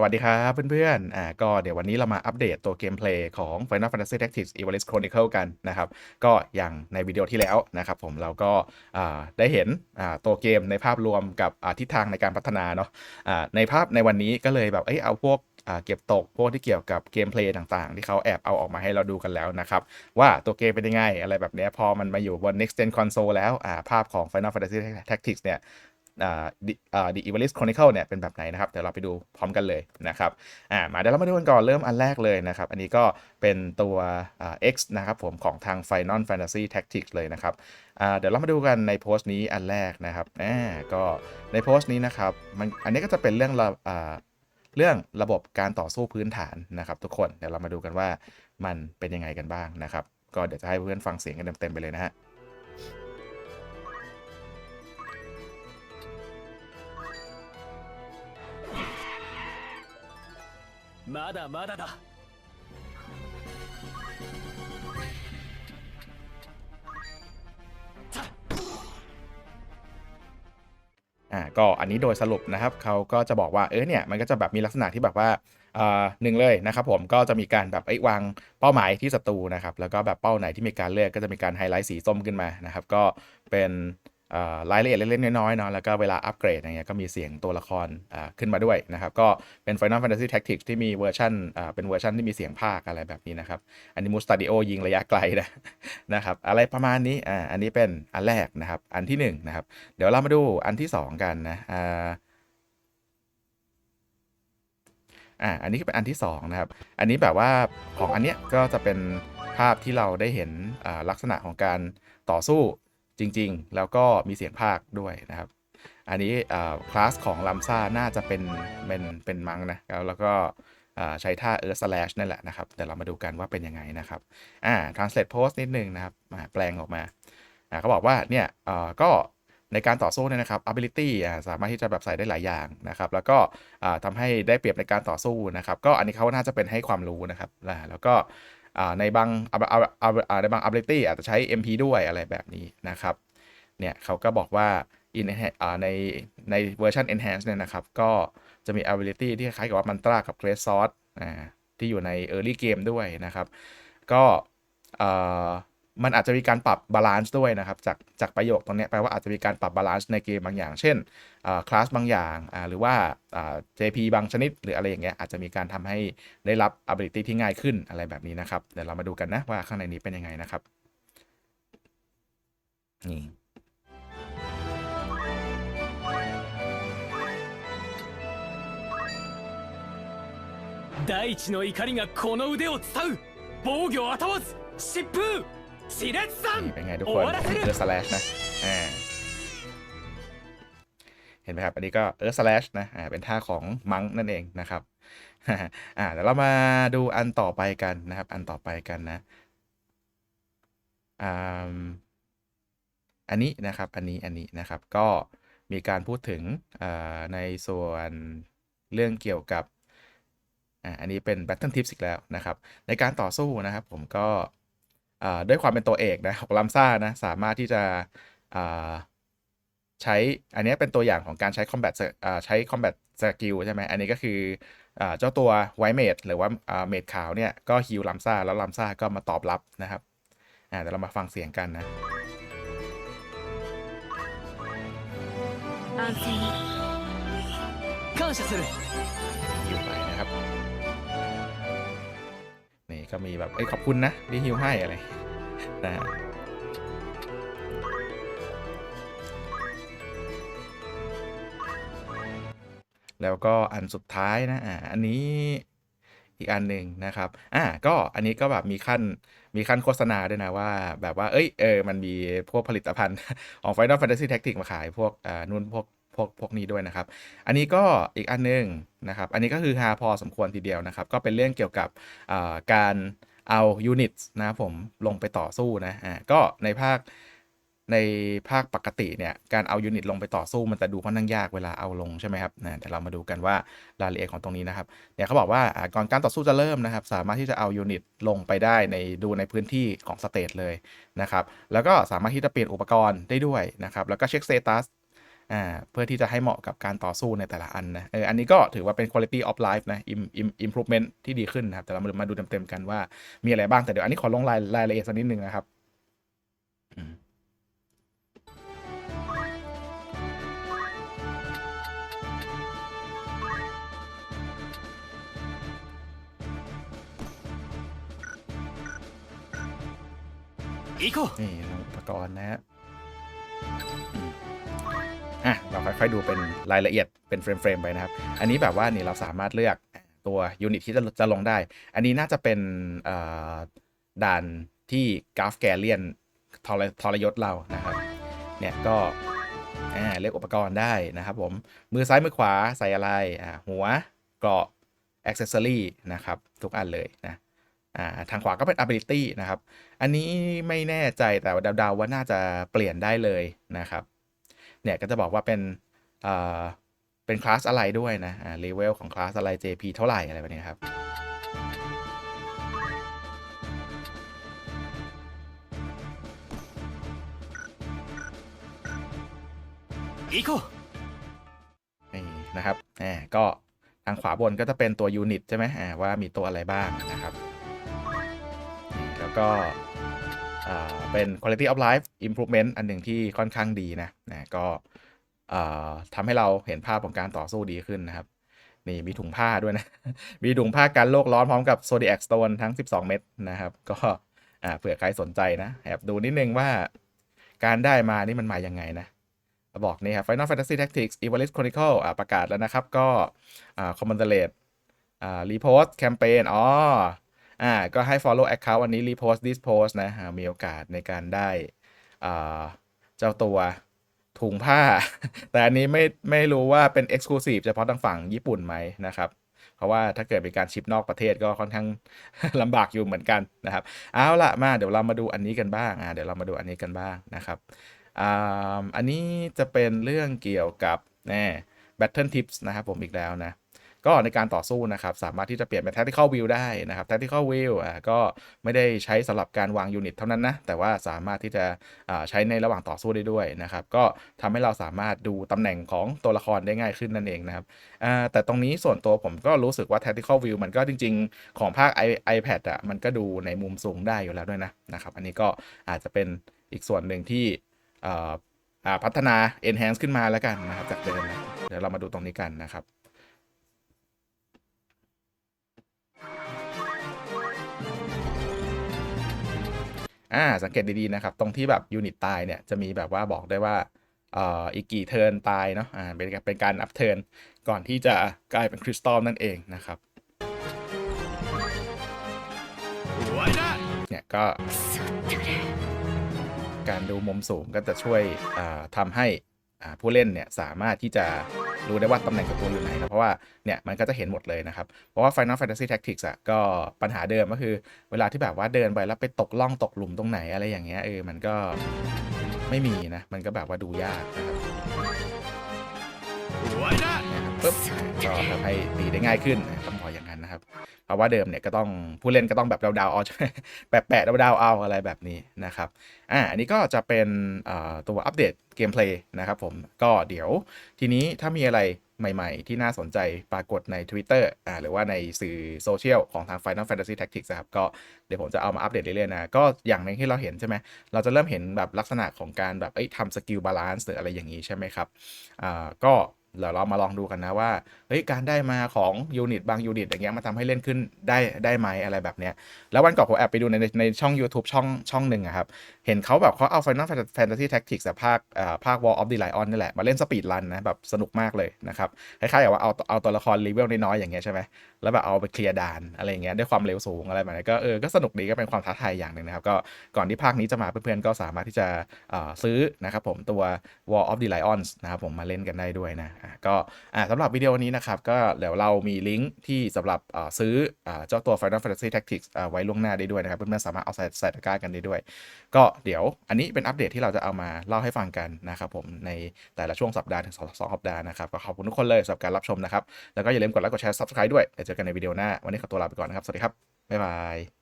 สวัสดีครับเพื่อนๆ อ่าก็เดี๋ยววันนี้เรามาอัปเดตตัวเกมเพลย์ของ Final Fantasy Tactics Ivalice Chronicle กันนะครับ ก็อย่างในวิดีโอที่แล้วนะครับผมเราก็ได้เห็นตัวเกมในภาพรวมกับทิศทางในการพัฒนาเนาะอ่าในภาพในวันนี้ก็เลยแบบเอ้ยเอาพวกเก็บตกพวกที่เกี่ยวกับเกมเพลย์ต่างๆ ที่เขาแอบเอาออกมาให้เราดูกันแล้วนะครับ ว่าตัวเกมเป็นยังไง อะไรแบบนี้พอมันมาอยู่บน next gen console แล้วภาพของ Final Fantasy Tactics เนี่ย The อ่า The Evilist Chronicle เนี่ยเป็นแบบไหนนะครับเดี๋ยวเราไปดูพร้อมกันเลยนะครับอ่ามาเดี๋ยวเรามาดูกันก่อนเริ่มอันแรกเลยนะครับ อันนี้ก็เป็นตัวอ่า X นะครับผมของทาง Final Fantasy Tactics เลยนะครับอ่าเดี๋ยวเรามาดูกันในโพสต์นี้อันแรกนะครับอ่าก็ในโพสต์นี้นะครับมันอันนี้ก็จะเป็นเรื่องระอ่าเรื่องระบบการต่อสู้พื้นฐานนะครับ ทุกคนเดี๋ยวเรามาดูกันว่ามันเป็นยังไงกันบ้างนะครับ ก็เดี๋ยวจะให้เพื่อนฟังเสียงกันเต็มๆไปเลยนะฮะ まだまだだ อ่าก็อันนี้โดยสรุปนะครับเขาก็จะบอกว่าเออเนี่ยมันก็จะแบบมีลักษณะที่แบบว่าอ่าหนึ่งเลยนะครับผมก็จะมีการแบบไอ้ยวางเป้าหมายที่ศัตรูนะครับแล้วก็แบบเป้าไหนที่มีการเลือกก็จะมีการไฮไลท์สีส้มขึ้นมานะครับก็เป็นอ่า รายละเอียดเล็กๆน้อยๆเนาะแล้วก็เวลาอัปเกรดอย่างเงี้ยก็มีเสียงตัวละครขึ้นมาด้วยนะครับ ก็เป็น Final Fantasy Tactics ที่มีเวอร์ชันเป็นเวอร์ชันที่มีเสียงภาคอะไรแบบนี้นะครับอันนี้มูสตาดิโอยิงระยะไกลนะนะครับอะไรประมาณนี้อ่าอันนี้เป็นอันแรกนะครับ อันที่หนึ่งนะครับเดี๋ยวเรามาดูอันที่ 2 กันนะอ่าอ่าอันนี้ก็เป็นอันที่ 2 นะครับ อันนี้แบบว่าของอันเนี้ยก็จะเป็นภาพที่เราได้เห็นลักษณะของการต่อสู้ จริงๆ แล้วก็มีเสียงภาคด้วยนะครับ อันนี้คลาสของลัมซ่าน่าจะเป็นเป็นเป็นมังนะแล้วแล้วก็ใช้ท่า Earth Slash นั่นแหละนะครับ เดี๋ยวเรามาดูกันว่าเป็นยังไงนะครับอ่า translate post นิดนึงนะครับอ่าแปลงออกมาอ่าเขาบอกว่าเนี่ยเอ่อก็ในการต่อสู้เนี่ยนะครับ ability อ่าสามารถที่จะแบบใส่ได้หลายอย่างนะครับ แล้วก็อ่าทำให้ได้เปรียบในการต่อสู้นะครับ ก็อันนี้เขาน่าจะเป็นให้ความรู้นะครับแล้วก็ ในบางอ่าอ่าอ่าอ่าในบาง ability อาจจะใช้ MP ด้วยอะไรแบบนี้นะครับ เนี่ยเขาก็บอกว่า in ในในเวอร์ชัน enhance เนี่ยนะครับ ก็จะมี ability ที่คล้ายกับว่ามันตรากับ great sword อ่าที่อยู่ใน early game ด้วยนะครับ ก็ มันอาจจะมีการปรับบาลานซ์ด้วยนะครับ จากจากประโยคตรงนี้แปลว่าอาจจะมีการปรับบาลานซ์ในเกมบางอย่าง เช่นคลาสบางอย่างหรือว่า JP บางชนิด หรืออะไรอย่างเงี้ยอาจจะมีการทำให้ได้รับ ability ที่ง่ายขึ้นอะไรแบบนี้นะครับ เดี๋ยวเรามาดูกันนะว่าข้างในนี้เป็นยังไงนะครับนี่大地の怒りがこの腕を伝う防御を後わず疾風 สีเด็ดซังเป็นไงทุกคนเออสแลชนะเห็นไหมครับ อันนี้ก็เออสแลชนะอ่าเป็นท่าของมังนั่นเองนะครับอ่าเดี๋ยวเรามาดูอันต่อไปกันนะครับ อันต่อไปกันนะอ่าอันนี้นะครับอันนี้อันนี้นะครับก็มีการพูดถึงในส่วนเรื่องเกี่ยวกับอันนี้เป็น Battle Tips อีกแล้วนะครับ ในการต่อสู้นะครับผมก็ ด้วยความเป็นตัวเอกนะของลัมซ่านะสามารถที่จะอ่าใช้อันนี้เป็นตัวอย่างของการใช้ combat อ่าใช้ combat skill ใช่ไหมอันนี้ก็คืออ่าเจ้าตัวไวเมดหรือว่าอ่าเมดขาวเนี่ยก็ฮิลลัมซ่าแล้วลัมซ่าก็มาตอบรับนะครับอ่าเดี๋ยวเรามาฟังเสียงกันนะ 安静に感謝する ก็มีแบบเอ้ยขอบคุณนะที่ฮิวให้อะไรนะฮะแล้วก็อันสุดท้ายนะอ่าอันนี้อีกอันหนึ่งนะครับอ่าก็อันนี้ก็แบบมีขั้นมีขั้นโฆษณาด้วยนะว่าแบบว่าเอ้ยเออมันมีพวกผลิตภัณฑ์ของ Final Fantasy Tactics มาขายพวกอ่านู่นพวก พวกพวกนี้ด้วยนะครับ อันนี้ก็อีกอันหนึงนะครับ อันนี้ก็คือฮาพอสมควรทีเดียวนะครับ ก็เป็นเรื่องเกี่ยวกับการเอายูนิตนะครับผมลงไปต่อสู้นะอ่าก็ในภาคในภาคปกติเนี่ยการเอายูนิตลงไปต่อสู้มันจะดูค่อนข้างยากเวลาเอาลงใช่ไหมครับนะเดี๋ยวเรามาดูกันว่ารายละเอียดของตรงนี้นะครับเนี่ยเขาบอกว่าอ่าก่อนการต่อสู้จะเริ่มนะครับ สามารถที่จะเอายูนิตลงไปได้ในดูในพื้นที่ของสเตทเลยนะครับ แล้วก็สามารถที่จะเปลี่ยนอุปกรณ์ได้ด้วยนะครับ แล้วก็เช็คสเตตัส่าเพื่อที่จะให้เหมาะกับการต่อสู้ในแต่ละอันนะเอออันนี้ก็ถือว่าเป็น quality of life นะ improvement ที่ดีขึ้นนะครับ แต่เรามาดูเต็มๆกันว่ามีอะไรบ้างแต่เดี๋ยวอันนี้ขอลงรายรายละเอียดสักนิดนึงนะครับนี่อุปกรณ์นะฮะ อะเราค่อยๆดูเป็นรายละเอียดเป็นเฟรมๆไปนะครับ อันนี้แบบว่านี่เราสามารถเลือกตัวยูนิตที่จะจะลงได้ อันนี้น่าจะเป็นด่านที่กราฟแกเลียนทรทรยศเรานะครับ เนี่ยก็เลือกอุปกรณ์ได้นะครับผม มือซ้ายมือขวาใส่อะไรหัวเกราะอ็อกเซสซอรี่นะครับ ทุกอันเลยนะทางขวาก็เป็น ability นะครับ อันนี้ไม่แน่ใจแต่เดาๆว่าน่าจะเปลี่ยนได้เลยนะครับ เนี่ยก็จะบอกว่าเป็นเป็นคลาสอะไรด้วยนะเลเวลของคลาสอะไร JP เท่าไหร่อะไรแบบนี้ครับอีโกนี่ะครับอ่าก็ทางขวาบนก็จะเป็นตัวยูนิตใช่ไหมว่ามีตัวอะไรบ้างนะครับ แล้วก็ เป็น quality of life improvement อันหนึ่งที่ค่อนข้างดีนะนะก็ทำให้เราเห็นภาพของการต่อสู้ดีขึ้นนะครับ นี่มีถุงผ้าด้วยนะ มีถุงผ้ากันโลกร้อนพร้อมกับ Zodiac Stone ทั้ง 12 เม็ดนะครับ ก็เผื่อใครสนใจนะแอบดูนิดนึงว่าการได้มานี่มันมายังไงนะบอกนี่ครับ Final Fantasy Tactics Evolus Chronicle อ่าประกาศแล้วนะครับ ก็อ่า Commandlet อ่า Repost Campaign อ๋อ อ่าก็ให้ follow account อันนี้ repost this post นะมีโอกาสในการได้อ่าเจ้าตัวถุงผ้า แต่อันนี้ไม่ไม่รู้ว่าเป็น exclusive เฉพาะทางฝั่งญี่ปุ่นไหมนะครับเพราะว่าถ้าเกิดเป็นการชิปนอกประเทศก็ค่อนข้างลำบากอยู่เหมือนกันนะครับ เอาละมาเดี๋ยวเรามาดูอันนี้กันบ้างอ่าเดี๋ยวเรามาดูอันนี้กันบ้างนะครับอ่าอันนี้จะเป็นเรื่องเกี่ยวกับแน่ Battle Tips นะครับผมอีกแล้วนะ ก็ในการต่อสู้นะครับ สามารถที่จะเปลี่ยนเป็น Tactical View ได้นะครับ Tactical View อ่าก็ไม่ได้ใช้สำหรับการวางยูนิตเท่านั้นนะ แต่ว่าสามารถที่จะอ่าใช้ในระหว่างต่อสู้ได้ด้วยนะครับ ก็ทำให้เราสามารถดูตำแหน่งของตัวละครได้ง่ายขึ้นนั่นเองนะครับอ่าแต่ตรงนี้ส่วนตัวผมก็รู้สึกว่า Tactical View มันก็จริง ๆ ของภาค iPad อะมันก็ดูในมุมสูงได้อยู่แล้วด้วยนะนะครับ อันนี้ก็อาจจะเป็นอีกส่วนหนึ่งที่อ่าพัฒนา enhance ขึ้นมาแล้วกันนะครับจากเดิมนะเดี๋ยวเรามาดูตรงนี้กันนะครับ อ่าสังเกตดีๆนะครับ ตรงที่แบบยูนิตตายเนี่ยจะมีแบบว่าบอกได้ว่าเอ่ออีกกี่เทิร์นตายเนาะอ่าเป็นเป็นการอัพเทิร์นก่อนที่จะกลายเป็นคริสตัลนั่นเองนะครับเนี่ยก็การดูมุมสูงก็จะช่วยทำให้ผู้เล่นเนี่ยสามารถที่จะ รู้ได้ว่าตำแหน่งศัตรูอยู่ไหนนะเพราะว่าเนี่ยมันก็จะเห็นหมดเลยนะครับ เพราะว่า Final Fantasy Tactics อะก็ปัญหาเดิมก็คือ เวลาที่แบบว่าเดินไปแล้วไปตกล่องตกหลุมตรงไหนอะไรอย่างเงี้ยเออมันก็ไม่มีนะ มันก็แบบว่าดูยากนะครับปึ๊บก็ทำให้ตีได้ง่ายขึ้นต้องขออย่างนั้นนะครับ เพราะว่าเดิมเนี่ยก็ต้องผู้เล่นก็ต้องแบบเดาๆเอาแปะแปะเดาๆเอาอะไรแบบนี้นะครับอ่าอันนี้ก็จะเป็นตัวอัปเดตเกมเพลย์นะครับผมก็เดี๋ยวทีนี้ถ้ามีอะไรใหม่ๆ ที่น่าสนใจปรากฏใน Twitter อ่าหรือว่าในสื่อโซเชียลของทาง Final Fantasy Tactics นะครับ ก็เดี๋ยวผมจะเอามาอัปเดตเรื่อยๆนะ ก็อย่างหนึงที่เราเห็นใช่ไหม เราจะเริ่มเห็นแบบลักษณะของการแบบเอ้ยทำสกิลบาลานซ์หรืออะไรอย่างนี้ใช่ไหมครับอ่าก็ เดี๋ยวเรามาลองดูกันนะว่าเฮ้ยการได้มาของยูนิตบางยูนิตอย่างเงี้ยมาทำให้เล่นขึ้นได้ได้ไหมอะไรแบบเนี้ยแล้ววันก่อนผมแอบไปดูในในในช่อง YouTube ช่องช่องหนึ่งอะครับ เห็นเขาแบบเขาเอา Final Fantasy Tactics อะภาคอ่าภาค War of the Lion นี่แหละ มาเล่นสปีดรันนะแบบสนุกมากเลยนะครับคล้ายๆกับว่าเอาเอาตัวละครเลเวลน้อยๆอย่างเงี้ยใช่ไหมแล้วแบบเอาไปเคลียร์ด่านอะไรเงี้ยด้วยความเร็วสูงอะไรแบบนี้ก็เออก็สนุกดีก็เป็นความท้าทายอย่างหนึ่งนะครับก็ก่อนที่ภาคนี้จะมาเพื่อนๆก็สามารถที่จะอ่าซื้อนะครับผมตัว War of the Lions นะครับผมมาเล่นกันได้ด้วยนะอะก็สำหรับวิดีโอนี้นะครับ ก็เดี๋ยวเรามีลิงก์ที่สำหรับซื้อเจ้าตัว Final Fantasy Tactics ไว้ล่วงหน้าได้ด้วยนะครับเพื่อนๆสามารถเอาใส่ใส่ตะกร้ากันได้ด้วย ก็เดี๋ยวอันนี้เป็นอัปเดตที่เราจะเอามาเล่าให้ฟังกันนะครับผมในแต่ละช่วงสัปดาห์ถึงสองสองสัปดาห์นะครับก็ขอบคุณทุกคนเลยสำหรับการรับชมนะครับแล้วก็อย่าลืมกดไลค์กดแชร์ Subscribe ด้วยเดี๋ยวเจอกันในวิดีโอหน้าวันนี้ขอตัวลาไปก่อนนะครับสวัสดีครับบ๊ายบาย